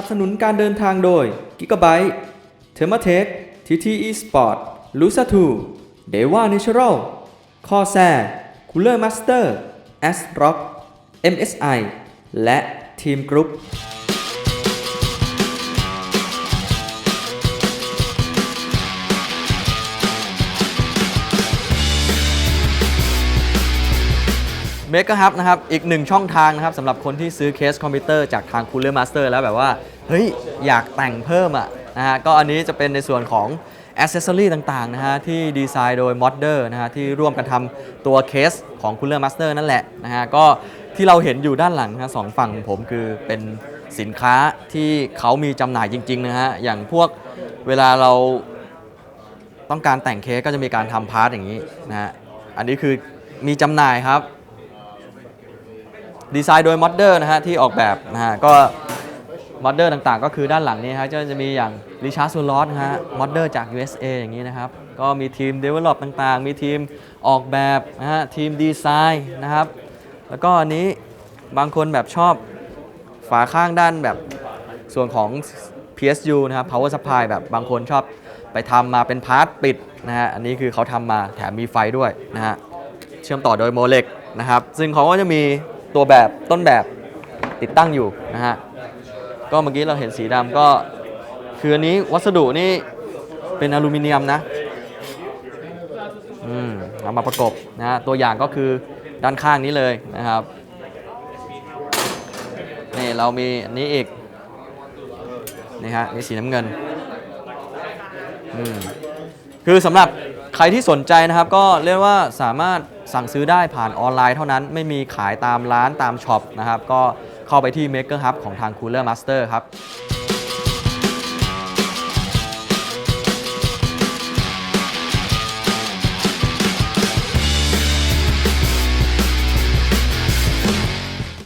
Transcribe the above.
นับสนุนการเดินทางโดย Gigabyte t h e r m a t e c h TTE Sport l u s a 2 Deva Natural Corsair Cooler Master a s Rock MSI และ Team Group เมกะฮับนะครับ อีกหนึ่งช่องทางนะครับสำหรับคนที่ซื้อเคสคอมพิวเตอร์จากทาง Cooler Master แล้วแบบว่า เฮ้ย อยากแต่งเพิ่มอะนะฮะก็อันนี้จะเป็นในส่วนของอ c เซสซอรีต่างๆนะฮะที่ดีไซน์โดย Modder นะฮะที่ร่วมกันทำตัวเคสของ Cooler Master นั่นแหละนะฮะก็ที่เราเห็นอยู่ด้านหลังนะสองฝั่งของผมคือเป็นสินค้าที่เขามีจำหน่ายจริงๆนะฮะอย่างพวกเวลาเราต้องการแต่งเค้กก็จะมีการทำพาร์ทอย่างนี้นะฮะอันนี้คือมีจำหน่ายครับ ดีไซน์โดยมอดเดอร์นะฮะที่ออกแบบนะฮะก็มอดเดอร์ต่างๆ ก็คือด้านหลังนี้ฮะก็จะมีอย่างริชาร์ดซูลอสนะฮะมอดเดอร์จาก USA อย่างนี้นะครับ ก็มีทีม Develop ต่างๆ มีทีมออกแบบนะฮะทีมดีไซน์นะครับ แล้วก็อันนี้บางคนแบบชอบฝาข้างด้านแบบส่วนของ PSU นะครับ Power Supply แบบบางคนชอบไปทำมาเป็นพาร์ทปิดนะฮะ อันนี้คือเขาทำมาแถมมีไฟด้วยนะฮะ เชื่อมต่อโดยโมเลกนะครับ ซึ่งเขาก็จะมี ตัวแบบต้นแบบติดตั้งอยู่นะฮะก็เมื่อกี้เราเห็นสีดำก็คืออันนี้วัสดุนี่เป็นอลูมิเนียมนะอืมเอามาประกบนะฮะตัวอย่างก็คือด้านข้างนี้เลยนะครับนี่เรามีอันนี้อีกนี่ฮะนี่สีน้ำเงินอืมคือสำหรับใครที่สนใจนะครับก็เรียกว่าสามารถ สั่งซื้อได้ผ่านออนไลน์เท่านั้นไม่มีขายตามร้านตามช็อปนะครับก็เข้าไปที่ Maker Hub ของทาง Cooler Master ครับ